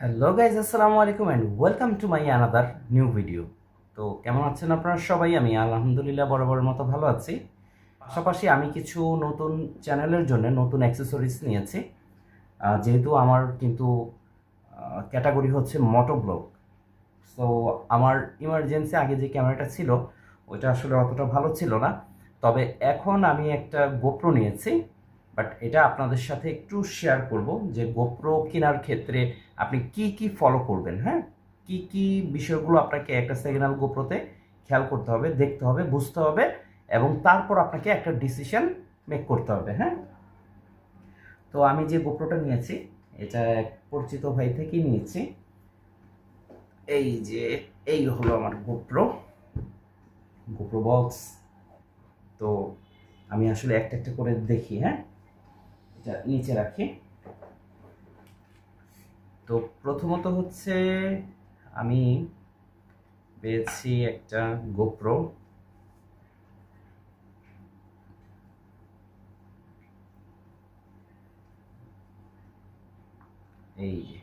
Hello guys আসসালামু আলাইকুম and welcome to my another new video তো কেমন আছেন আপনারা সবাই? আমি আলহামদুলিল্লাহ বরাবরের মতো ভালো আছি। পাশাপাশি আমি কিছু নতুন চ্যানেলের জন্য নতুন অ্যাক্সেসরিজ নিয়েছি। যেহেতু আমার কিন্তু ক্যাটাগরি হচ্ছে মোটো ব্লগ সো আমার ইমার্জেন্সি আগে যে ক্যামেরাটা ছিল, ওইটা আসলে অতটা ভালো ছিল না। তবে এখন আমি একটা গোপ্রো নিয়েছি। বাট এটা আপনাদের সাথে একটু শেয়ার করব যে গোপ্রো কেনার ক্ষেত্রে আপনি কি কি ফলো করবেন হ্যাঁ? কি কি বিষয়গুলো আপনাকে একটা সিগন্যাল গোপ্রোতে খেয়াল করতে হবে, দেখতে হবে, বুঝতে হবে এবং তারপর আপনাকে একটা ডিসিশন মেক করতে হবে হ্যাঁ? তো আমি যে গোপ্রোটা নিয়েছি, এটা এক পরিচিত ভাই থেকেই নিয়েছি। এই যে, এই হলো আমার গোপ্রো গোপ্রো বক্স তো আমি আসলে একটা একটা করে দেখি হ্যাঁ? এটা নিচে রাখি। তো প্রথমত হচ্ছে আমি পেয়েছি একটা গোপ্রো। এই যে।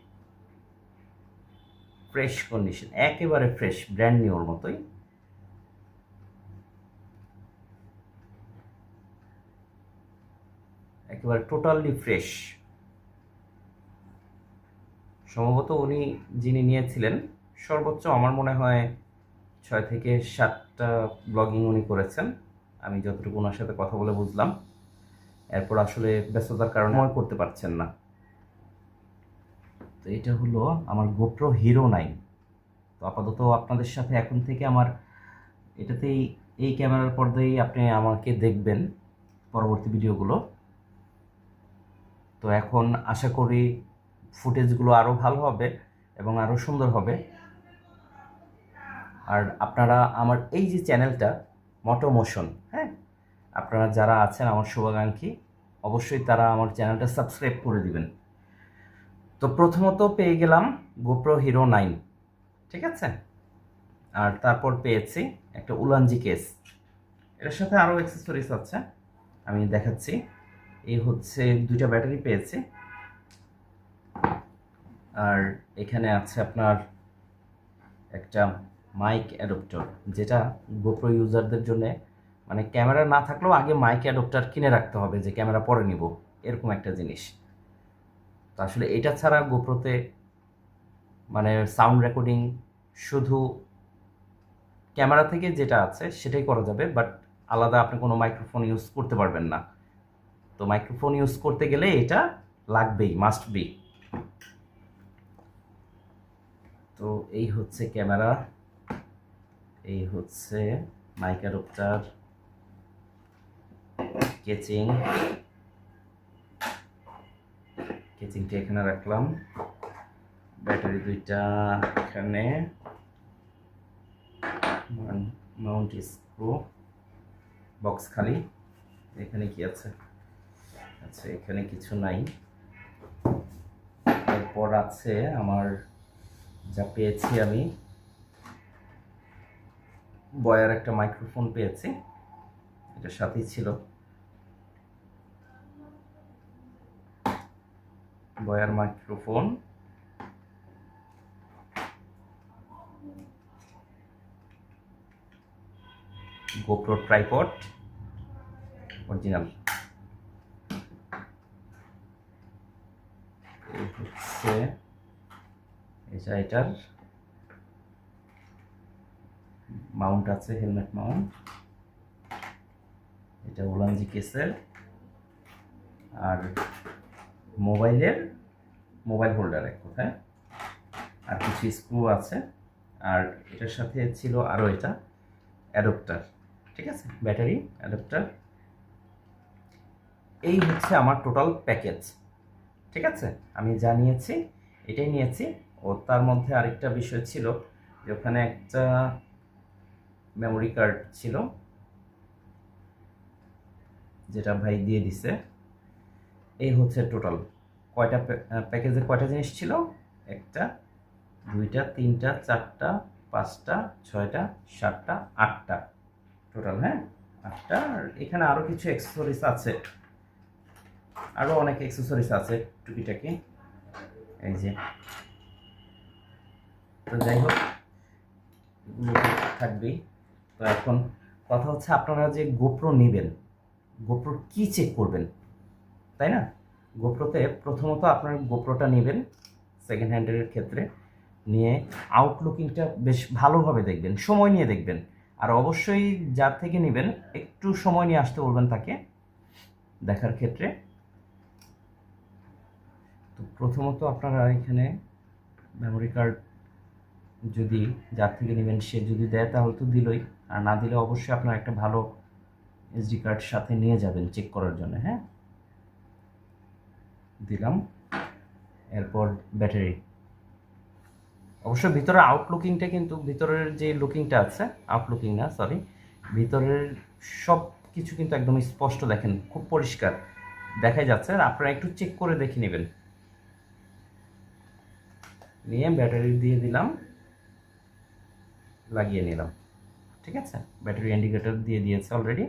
ফ্রেশ কন্ডিশন একেবারে ফ্রেশ ব্র্যান্ড নিউর মতোই। একেবারে টোটালি ফ্রেশ সম্ভবত উনি যিনি নিয়েছিলেন, সর্বোচ্চ আমার মনে হয় ছয় থেকে সাতটা ব্লগিং উনি করেছেন। আমি যতটুকু ওনার সাথে কথা বলে বুঝলাম। এরপর আসলে ব্যস্ততার কারণে সময় করতে পারছেন না। তো এটা হলো আমার গোপ্রো হিরো নাইন। তো আপাতত আপনাদের সাথে এখন থেকে আমার এটাতেই, এই ক্যামেরার পর্দায় আপনি আমাকে দেখবেন পরবর্তী ভিডিওগুলো তো এখন আশা করি ফুটেজগুলো আরও ভালো হবে এবং আরও সুন্দর হবে। আর আপনারা আমার এই যে চ্যানেলটা মটো মোশন হ্যাঁ? আপনারা যারা আছেন আমার শুভাকাঙ্ক্ষী, অবশ্যই তারা আমার চ্যানেলটা সাবস্ক্রাইব করে দিবেন। তো প্রথমত পেয়ে গেলাম গোপ্রো হিরো নাইন, ঠিক আছে? আর তারপর পেয়েছি একটা উলানজি কেস। এটার সাথে আরও অ্যাক্সেসরিজ আছে, আমি দেখাচ্ছি। এই হচ্ছে দুইটা ব্যাটারি পেয়েছি। আর এখানে আছে আপনার একটা মাইক অ্যাডপ্টার যেটা গোপ্রো ইউজারদের জন্য মানে ক্যামেরা না থাকলেও আগে মাইক অ্যাডপ্টার কিনে রাখতে হবে, যে ক্যামেরা পরে নিব, এরকম একটা জিনিস। তো আসলে এটা ছাড়া গোপ্রোতে মানে সাউন্ড রেকর্ডিং শুধু ক্যামেরা থেকে যেটা আছে সেটাই করা যাবে বাট আলাদা আপনি কোনো মাইক্রোফোন ইউজ করতে পারবেন না। তো মাইক্রোফোন ইউজ করতে গেলে এটা লাগবেই মাস্ট বি তো এই হচ্ছে ক্যামেরা, এই হচ্ছে মাইক অ্যাডপ্টার কেচিং, কেচিংটা এখানে রাখলাম। ব্যাটারি দুইটা এখানে মাউন্ট স্ক্রু বক্স খালি। এখানে কি আছে? আচ্ছা এখানে কিছু নাই। এরপর আছে আমার যা পেয়েছি আমি। বয়ার একটা মাইক্রোফোন পেয়েছি। এটা সাথেই ছিল। Boya microphone GoPro tripod original হচ্ছে এটা এটার মাউন্ট আছে হেলমেট মাউন্ট এটা ওলানজি কেসের। আর মোবাইলের মোবাইল হোল্ডার এক কোথায়। আর কিছু স্ক্রু আছে। আর এটার সাথে ছিল আরও এটা অ্যাডপ্টার ঠিক আছে? ব্যাটারি অ্যাডপ্টার এই হচ্ছে আমার টোটাল প্যাকেজ ঠিক আছে? আমি যা নিয়েছি এটাই নিয়েছি। ও তার মধ্যে আরেকটা বিষয় ছিল যে ওখানে একটা মেমোরি কার্ড ছিল, যেটা ভাই দিয়ে দিছে। এই হচ্ছে টোটাল কয়টা প্যাকেজে কয়টা জিনিস ছিল? একটা, দুইটা, তিনটা, চারটা, পাঁচটা, ছয়টা, সাতটা, আটটা। টোটাল হ্যাঁ? আটটা, আর এখানে আরও কিছু অ্যাক্সেসরিজ আছে। আরও অনেক অ্যাক্সেসরিজ আছে, টুকিটাকি। এই যে তো যাই হোক থাকবেই। তো এখন কথা হচ্ছে আপনারা যে গোপ্রো নেবেন গোপ্রো কি চেক করবেন, তাই না? গোপ্রোতে প্রথমত আপনার গোপ্রোটা নেবেন সেকেন্ড হ্যান্ডের ক্ষেত্রে নিয়ে আউটলুকিংটা বেশ ভালোভাবে দেখবেন, সময় নিয়ে দেখবেন। আর অবশ্যই যার থেকে নেবেন, একটু সময় নিয়ে আসতে বলবেন তাকে দেখার ক্ষেত্রে। তো প্রথমত আপনারা এখানে মেমোরি কার্ড যদি যার থেকে নেবেন, সে যদি দেয় তাহলে তো দিলই। আর না দিলে অবশ্যই আপনার একটা ভালো এসডি কার্ড সাথে নিয়ে যাবেন চেক করার জন্য হ্যাঁ? দিলাম। এরপর ব্যাটারি অবশ্য ভিতরে আউটলুকিংটা কিন্তু, ভিতরের যে লুকিংটা আছে আউটলুকিং না সরি ভিতরের সব কিছু কিন্তু একদম স্পষ্ট দেখেন, খুব পরিষ্কার। দেখাই যাচ্ছে, আপনারা একটু চেক করে দেখে নেবেন। নিয়ে ব্যাটারি দিয়ে দিলাম। লাগিয়ে নিলাম। ঠিক আছে? ব্যাটারি ইন্ডিকেটর দিয়ে দিয়েছে অলরেডি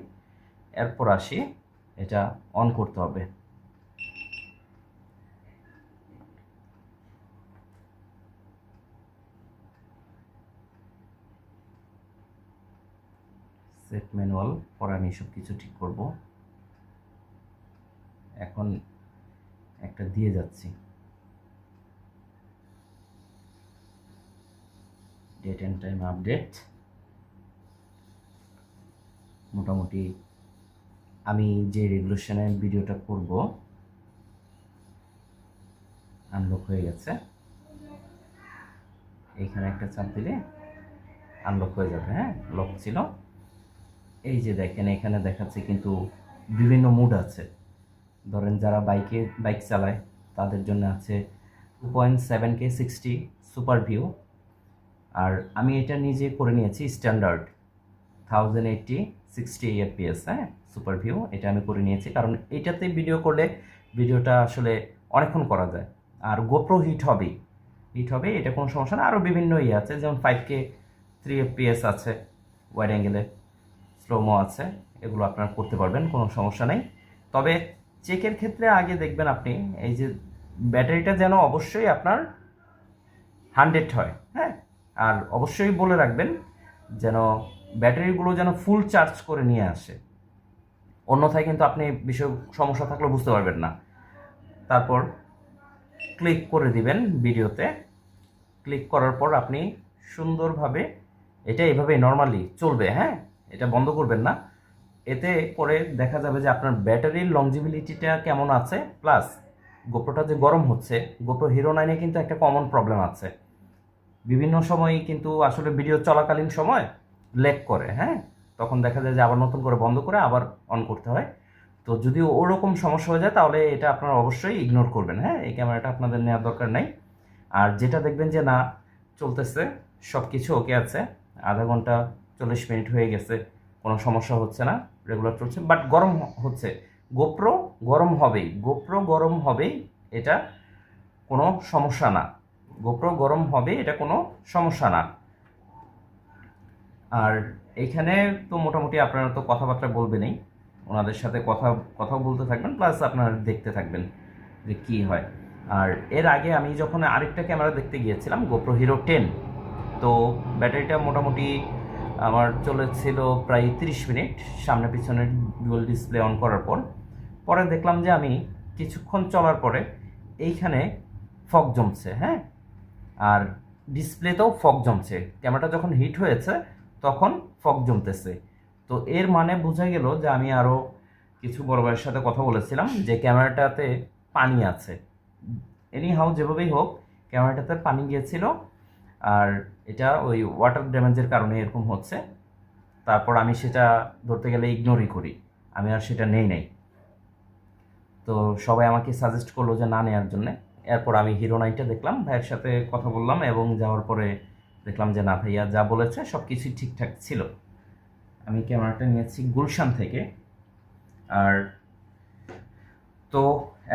এরপর আসি, এটা অন করতে হবে। সেট ম্যানুয়াল পরে আমি সব কিছু ঠিক করব। এখন একটা দিয়ে যাচ্ছি। ডেট অ্যান্ড টাইম আপডেট মোটামুটি আমি যে রেগুলেশনের ভিডিওটা করব আনলক হয়ে গেছে। এইখানে একটা চাপ দিলে আনলক হয়ে যাবে হ্যাঁ? লক ছিল। এই যে দেখেন, এখানে দেখাচ্ছে কিন্তু বিভিন্ন মুড আছে। ধরেন যারা বাইকে বাইক চালায়, তাদের জন্য আছে two point seven K sixty super view আর আমি এটা নিজে করে নিয়েছি standard thousand eighty sixty FPS হ্যাঁ? সুপার ভিউ এটা আমি করে নিয়েছি। কারণ এইটাতে ভিডিও করলে ভিডিওটা আসলে অনেকক্ষণ করা যায়। আর গোপ্রো হিট হবেই। হিট হবে এটা কোনো সমস্যা না। আরও বিভিন্ন ইয়ে আছে, যেমন five K three F FPS wide wide অ্যাঙ্গেলে স্লোমো আছে, এগুলো আপনারা করতে পারবেন, কোনো সমস্যা নেই। তবে চেকের ক্ষেত্রে আগে দেখবেন আপনি, এই যে ব্যাটারিটা যেন অবশ্যই আপনার হান্ড্রেড হয় হ্যাঁ? আর অবশ্যই বলে রাখবেন যেন ব্যাটারিগুলো যেন ফুল চার্জ করে নিয়ে আসে। অন্যথায় কিন্তু আপনি বিষয়, সমস্যা থাকলে বুঝতে পারবেন না। তারপর ক্লিক করে দিবেন ভিডিওতে ক্লিক করার পর আপনি সুন্দরভাবে, এটা এভাবে নর্মালি চলবে হ্যাঁ? এটা বন্ধ করবেন না। এতে করে দেখা যাবে যে আপনার ব্যাটারির লংজিবিলিটিটা কেমন আছে প্লাস গোপ্রোটা যে গরম হচ্ছে গোপ্রো হিরো নাইনে কিন্তু একটা কমন প্রবলেম আছে। বিভিন্ন সময় কিন্তু আসলে ভিডিও চলাকালীন সময় লেক করে হ্যাঁ? তখন দেখা যায় যে আবার নতুন করে বন্ধ করে আবার অন করতে হয়। তো যদি ওরকম সমস্যা হয়ে যায়, তাহলে এটা আপনারা অবশ্যই ইগনোর করবেন হ্যাঁ? এই ক্যামেরাটা আপনাদের নেওয়ার দরকার নেই। আর যেটা দেখবেন যে না, চলতেছে সব কিছু ওকে আছে। আধা ঘণ্টা চল্লিশ মিনিট হয়ে গেছে, কোনো সমস্যা হচ্ছে না রেগুলার চলছে। বাট গরম হচ্ছে। গোপ্রো গরম হবেই। গোপ্রো গরম হবেই, এটা কোনো সমস্যা না। গোপ্রো গরম হবে, এটা কোনো সমস্যা না। আর এইখানে তো মোটামুটি আপনারা তো কথাবার্তা বলবেনই, ওনাদের সাথে কথা, কথাও বলতে থাকবেন, প্লাস আপনারা দেখতে থাকবেন যে কি হয়। আর এর আগে আমি যখন আরেকটা ক্যামেরা দেখতে গিয়েছিলাম গোপ্রো হিরো টেন তো ব্যাটারিটা মোটামুটি আমার চলেছিল প্রায় তিরিশ মিনিট, সামনে পিছনে ডুয়াল ডিসপ্লে অন করার পর। পরে দেখলাম যে আমি কিছুক্ষণ চলার পরে এইখানে ফগ জমছে হ্যাঁ? আর ডিসপ্লেতেও ফগ জমছে। ক্যামেরাটা যখন হিট হয়েছে, তখন ফগ জমতেছে। তো এর মানে বোঝা গেল যে আমি আরও কিছু বড় ভাইয়ের সাথে কথা বলেছিলাম যে ক্যামেরাটাতে পানি আছে। এনি হাউ যেভাবেই হোক, ক্যামেরাটাতে পানি গিয়েছিল। আর এটা ওই ওয়াটার ড্যামেজের কারণে এরকম হচ্ছে। তারপর আমি সেটা ধরতে গেলে ইগনোরই করি। আমি আর সেটা নেই নাই। তো সবাই আমাকে সাজেস্ট করল যে না নেওয়ার জন্যে। এরপর আমি হিরো নাইনটা দেখলাম, ভাইয়ের সাথে কথা বললাম এবং যাওয়ার পরে দেখলাম যে, না ভাইয়া, যা বলেছে সব কিছুই ঠিকঠাক ছিল। আমি ক্যামেরাটা নিয়েছি গুলশান থেকে। আর তো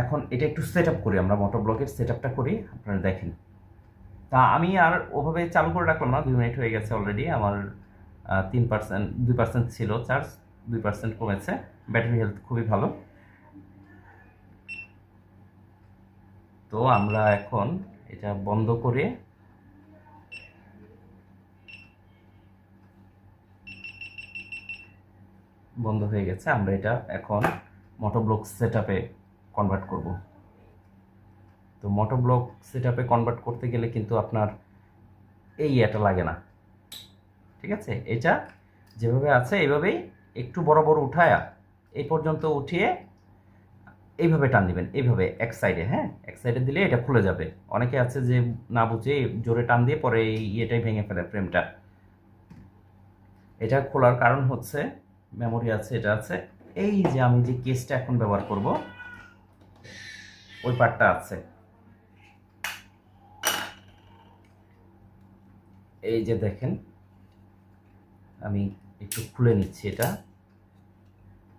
এখন এটা একটু সেট আপ করি, আমরা মোটর ব্লকের সেট আপটা করি, আপনারা দেখেন। তা আমি আর ওভাবে চালু করে রাখলাম না, দুই মিনিট হয়ে গেছে অলরেডি আমার তিন পার্সেন্ট দুই পার্সেন্ট ছিল চার্জ দুই পার্সেন্ট কমেছে ব্যাটারি হেলথ খুবই ভালো। তো আমরা এখন এটা বন্ধ করে বন্ধ হয়ে গেছে। আমরা এটা এখন মোটোব্লক সেট আপে কনভার্ট করব। তো মোটোব্লক সেট আপে কনভার্ট করতে গেলে কিন্তু আপনার এই এটা লাগে না। ঠিক আছে? এটা যেভাবে আছে এইভাবেই একটু বড় বড় উঠায়া এই পর্যন্ত উঠিয়ে এইভাবে টান দিবেন, এইভাবে এক সাইডে হ্যাঁ? এক সাইডে দিলে এটা খুলে যাবে। অনেকে আছে যে না বুঝে জোরে টান দিয়ে পরে এই ইয়েটাই ভেঙে ফেলে ফ্রেমটা এটা খোলার কারণ হচ্ছে মেমোরি আছে, এটা আছে। এই যে আমি যে কেসটা এখন ব্যবহার করব, ওই পার্টটা আছে। এই যে দেখেন, আমি একটু খুলে নিচ্ছি এটা।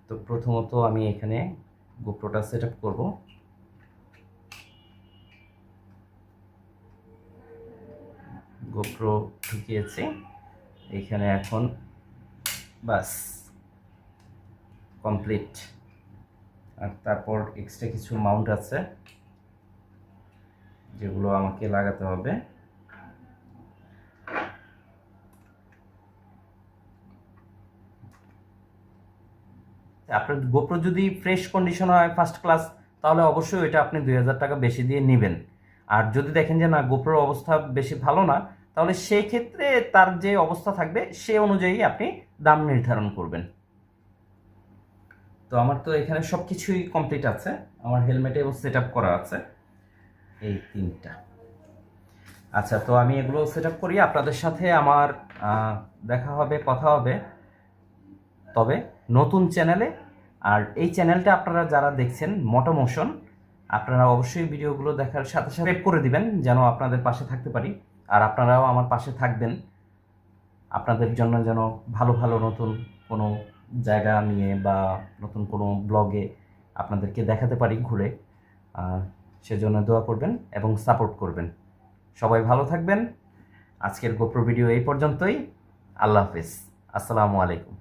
তো প্রথমত আমি এখানে গোপ্রোটা সেট আপ করব। গোপ্রো ঢুকিয়েছি। এখানে এখন বাস কমপ্লিট আর তারপর এক্সট্রা কিছু মাউন্ট আছে, যেগুলো আমাকে লাগাতে হবে। আপনার গোপ্রো যদি ফ্রেশ কন্ডিশন হয় ফার্স্ট ক্লাস তাহলে অবশ্যই ওইটা আপনি দুই হাজার টাকা বেশি দিয়ে নেবেন। আর যদি দেখেন যে না গোপ্রোর অবস্থা বেশি ভালো না, তাহলে সেই ক্ষেত্রে তার যে অবস্থা থাকবে, সে অনুযায়ী আপনি দাম নির্ধারণ করবেন। তো আমার তো এখানে সব কিছুই কমপ্লিট আছে। আমার হেলমেটেও সেট আপ করা আছে। এই তিনটা। আচ্ছা তো আমি এগুলো সেট আপ করি। আপনাদের সাথে আমার দেখা হবে, কথা হবে। তবে নতুন চ্যানেলে আর এই চ্যানেলটা আপনারা যারা দেখছেন মোটোমোশন আপনারা অবশ্যই ভিডিওগুলো দেখার সাথে সাথে করে দিবেন, যেন আপনাদের পাশে থাকতে পারি। আর আপনারাও আমার পাশে থাকবেন। আপনাদের জন্য যেন ভালো ভালো নতুন কোনো জায়গা নিয়ে বা নতুন কোনো ব্লগে আপনাদেরকে দেখাতে পারি ঘুরে সেজন্য দোয়া করবেন এবং সাপোর্ট করবেন। সবাই ভালো থাকবেন। আজকের গোপ্র ভিডিও এই পর্যন্তই। আল্লাহ হাফিজ। আসসালামু আলাইকুম।